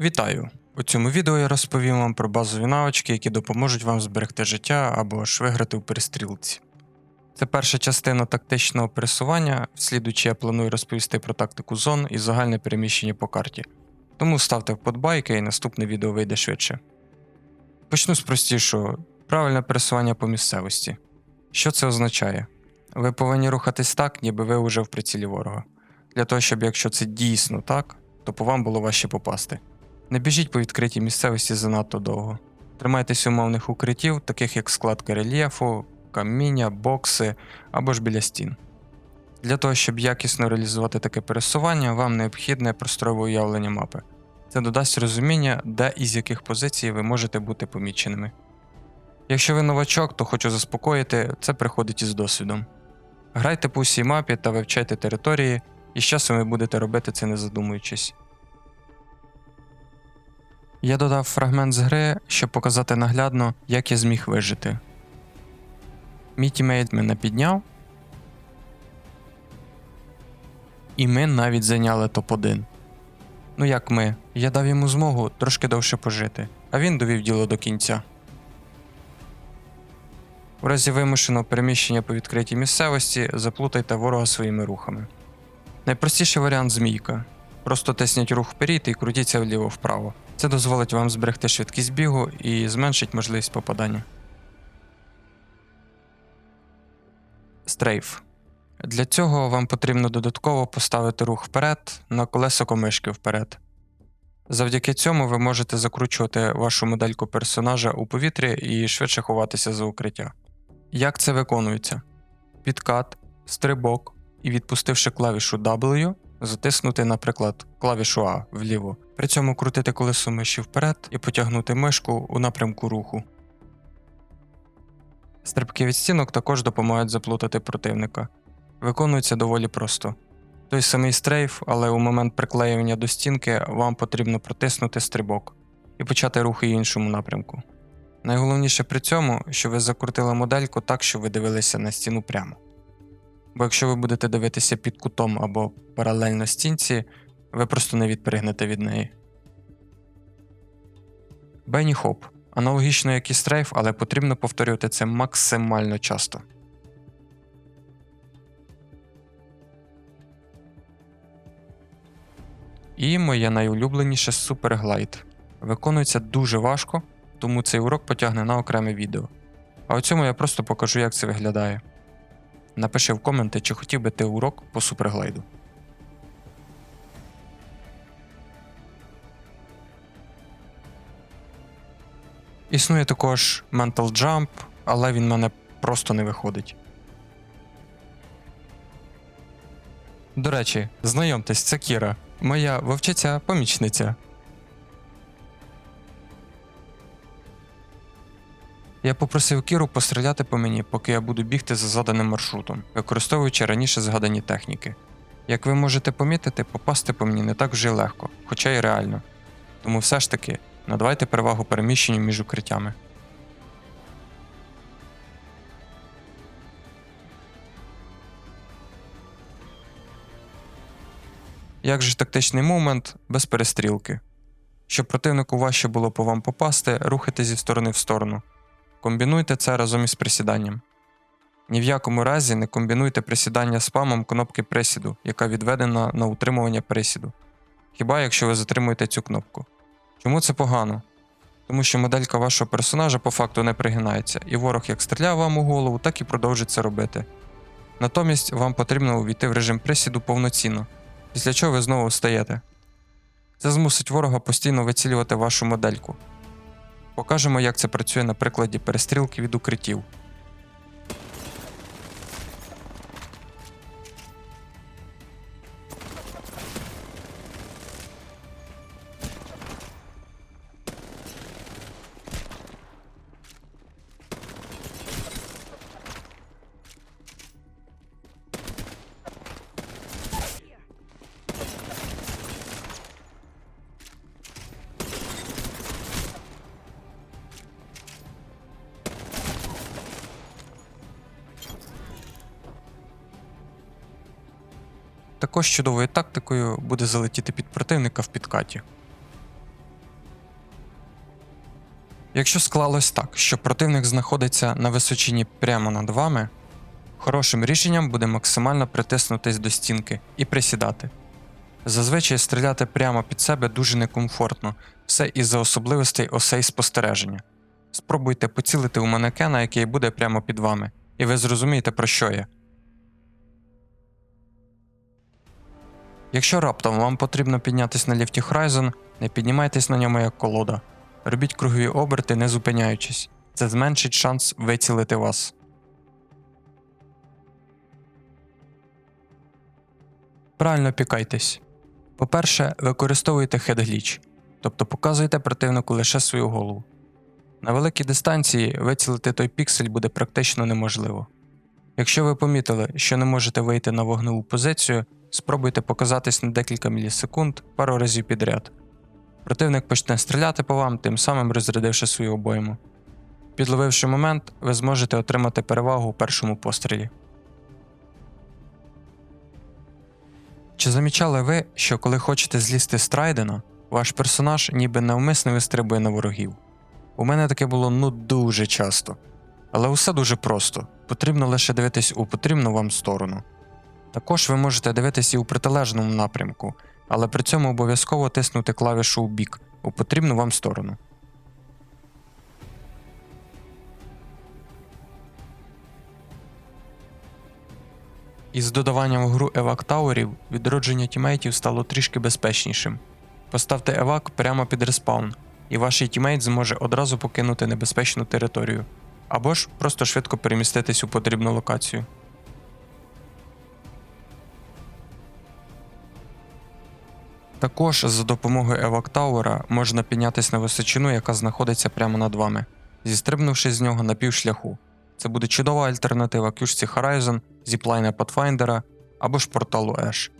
Вітаю! У цьому відео я розповім вам про базові навички, які допоможуть вам зберегти життя або ж виграти у перестрілці. Це перша частина тактичного пересування, слідуючи я планую розповісти про тактику зон і загальне переміщення по карті. Тому ставте вподобайки і наступне відео вийде швидше. Почну з простішого правильне пересування по місцевості. Що це означає? Ви повинні рухатись так, ніби ви вже в прицілі ворога. Для того, щоб якщо це дійсно так, то по вам було важче попасти. Не біжіть по відкритій місцевості занадто довго. Тримайтесь умовних укриттів, таких як складки рельєфу, каміння, бокси або ж біля стін. Для того, щоб якісно реалізувати таке пересування, вам необхідне просторове уявлення мапи. Це додасть розуміння, де і з яких позицій ви можете бути поміченими. Якщо ви новачок, то хочу заспокоїти, це приходить із досвідом. Грайте по усій мапі та вивчайте території, і з часом ви будете робити це не задумуючись. Я додав фрагмент з гри, щоб показати наглядно, як я зміг вижити. Мій тімейт мене підняв. І ми навіть зайняли топ-1. Ну як ми, я дав йому змогу трошки довше пожити, а він довів діло до кінця. В разі вимушеного переміщення по відкритій місцевості заплутайте ворога своїми рухами. Найпростіший варіант змійка. Просто тисніть рух вперед і крутіться вліво-вправо. Це дозволить вам зберегти швидкість бігу і зменшить можливість попадання. Стрейф. Для цього вам потрібно додатково поставити рух вперед на колесико мишки вперед. Завдяки цьому ви можете закручувати вашу модельку персонажа у повітрі і швидше ховатися за укриття. Як це виконується? Підкат, стрибок і відпустивши клавішу W, затиснути, наприклад, клавішу А вліво. При цьому крутити колесо миші вперед і потягнути мишку у напрямку руху. Стрибки від стінок також допомагають заплутати противника. Виконується доволі просто. Той самий стрейф, але у момент приклеювання до стінки вам потрібно протиснути стрибок і почати рухи іншому напрямку. Найголовніше при цьому, що ви закрутили модельку так, що ви дивилися на стіну прямо. Бо якщо ви будете дивитися під кутом або паралельно стінці, ви просто не відпригнете від неї. Бенні Хоп. Аналогічно як і стрейф, але потрібно повторювати це максимально часто. І моє найулюбленіше суперглайд. Виконується дуже важко, тому цей урок потягне на окреме відео. А у цьому я просто покажу, як це виглядає. Напиши в коменти, чи хотів би ти урок по суперглайду. Існує також Mental Jump, але він мене просто не виходить. До речі, знайомтесь, це Кіра, моя вовчиця помічниця. Я попросив Кіру постріляти по мені, поки я буду бігти за заданим маршрутом, використовуючи раніше згадані техніки. Як ви можете помітити, попасти по мені не так вже легко, хоча й реально. Тому все ж таки надавайте перевагу переміщенню між укриттями. Як же тактичний мувмент без перестрілки? Щоб противнику важче було по вам попасти, рухайте зі сторони в сторону. Комбінуйте це разом із присіданням. Ні в якому разі не комбінуйте присідання спамом кнопки присіду, яка відведена на утримування присіду. Хіба якщо ви затримуєте цю кнопку. Чому це погано? Тому що моделька вашого персонажа по факту не пригинається, і ворог як стріляв вам у голову, так і продовжить це робити. Натомість вам потрібно увійти в режим присіду повноцінно, після чого ви знову встаєте. Це змусить ворога постійно вицілювати вашу модельку. Покажемо, як це працює на прикладі перестрілки від укриттів. Також чудовою тактикою буде залетіти під противника в підкаті. Якщо склалось так, що противник знаходиться на височині прямо над вами, хорошим рішенням буде максимально притиснутись до стінки і присідати. Зазвичай стріляти прямо під себе дуже некомфортно, все із-за особливостей осей спостереження. Спробуйте поцілити у манекена, який буде прямо під вами, і ви зрозумієте, про що я. Якщо раптом вам потрібно піднятися на ліфті Horizon, не піднімайтесь на ньому як колода. Робіть кругові оберти, не зупиняючись. Це зменшить шанс вицілити вас. Правильно пікайтесь. По-перше, використовуйте хедгліч, тобто показуйте противнику лише свою голову. На великій дистанції вицілити той піксель буде практично неможливо. Якщо ви помітили, що не можете вийти на вогневу позицію, спробуйте показатись на декілька мілісекунд пару разів підряд. Противник почне стріляти по вам, тим самим розрядивши свою обойму. Підловивши момент, ви зможете отримати перевагу у першому пострілі. Чи замічали ви, що коли хочете злізти з Трайдена, ваш персонаж ніби навмисно вистрибує на ворогів? У мене таке було ну дуже часто. Але усе дуже просто. Потрібно лише дивитись у потрібну вам сторону. Також ви можете дивитись і у протилежному напрямку, але при цьому обов'язково тиснути клавішу у бік у потрібну вам сторону. Із додаванням в гру евак таурів відродження тімейтів стало трішки безпечнішим. Поставте евак прямо під респаун, і ваш тімейт зможе одразу покинути небезпечну територію, або ж просто швидко переміститись у потрібну локацію. Також за допомогою Евак Тауера можна піднятися на височину, яка знаходиться прямо над вами, зістрибнувши з нього на півшляху. Це буде чудова альтернатива кюшці Horizon, зіплайна Pathfinder або ж порталу Ash.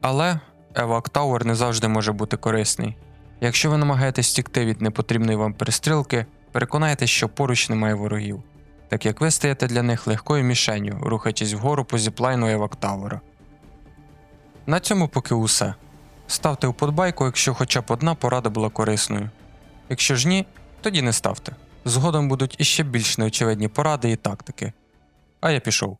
Але Евак Тауер не завжди може бути корисний. Якщо ви намагаєтесь втікти від непотрібної вам перестрілки, переконайтесь, що поруч немає ворогів, так як ви стаєте для них легкою мішенью, рухаючись вгору по зіплайну Евактауера. На цьому поки усе. Ставте вподобайку, якщо хоча б одна порада була корисною. Якщо ж ні, тоді не ставте. Згодом будуть іще більш неочевидні поради і тактики. А я пішов.